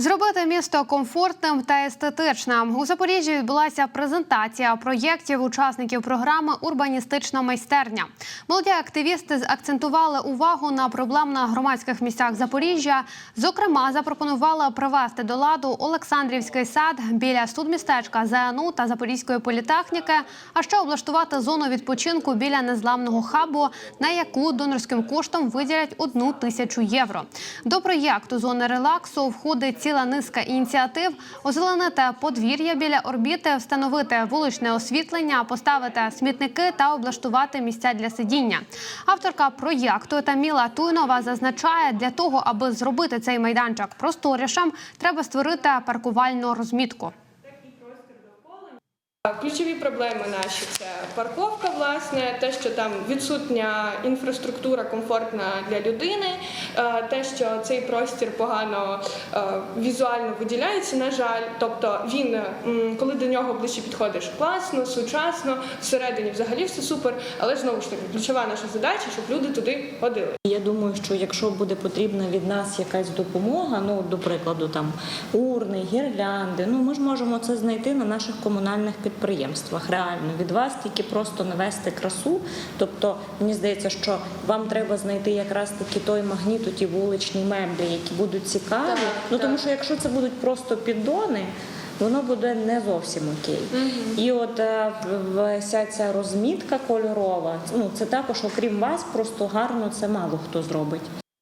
Зробити місто комфортним та естетичним у Запоріжжі відбулася презентація проєктів учасників програми Урбаністична майстерня. Молоді активісти акцентували увагу на проблем на громадських місцях Запоріжжя. Зокрема, запропонували привести до ладу Олександрівський сад біля судмістечка ЗНУ та Запорізької політехніки, а ще облаштувати зону відпочинку біля незламного хабу, на яку донорським коштом виділять одну тисячу євро. До проєкту зони релаксу входить ціла низка ініціатив: озеленити подвір'я біля орбіти, встановити вуличне освітлення, поставити смітники та облаштувати місця для сидіння. Авторка проєкту Таміла Туйнова зазначає, для того, аби зробити цей майданчик просторішим, треба створити паркувальну розмітку. Ключові проблеми наші це парковка, власне, те, що там відсутня інфраструктура комфортна для людини, е, те, що цей простір погано е, візуально виділяється, на жаль. Тобто він, коли до нього ближче підходиш, класно, сучасно, всередині взагалі все супер. Але знову ж таки, ключова наша задача, щоб люди туди ходили. Я думаю, що якщо буде потрібна від нас якась допомога, ну до прикладу, там урни, гірлянди, ну ми ж можемо це знайти на наших комунальних підприємствах. Реально від вас тільки просто навести красу. Тобто мені здається, що вам треба знайти якраз таки той магніт, ті вуличні меблі, які будуть цікаві. Так, ну тому що якщо це будуть просто піддони. Воно буде не зовсім окей. І от е, вся ця розмітка кольорова, ну це також, окрім вас, просто гарно це мало хто зробить.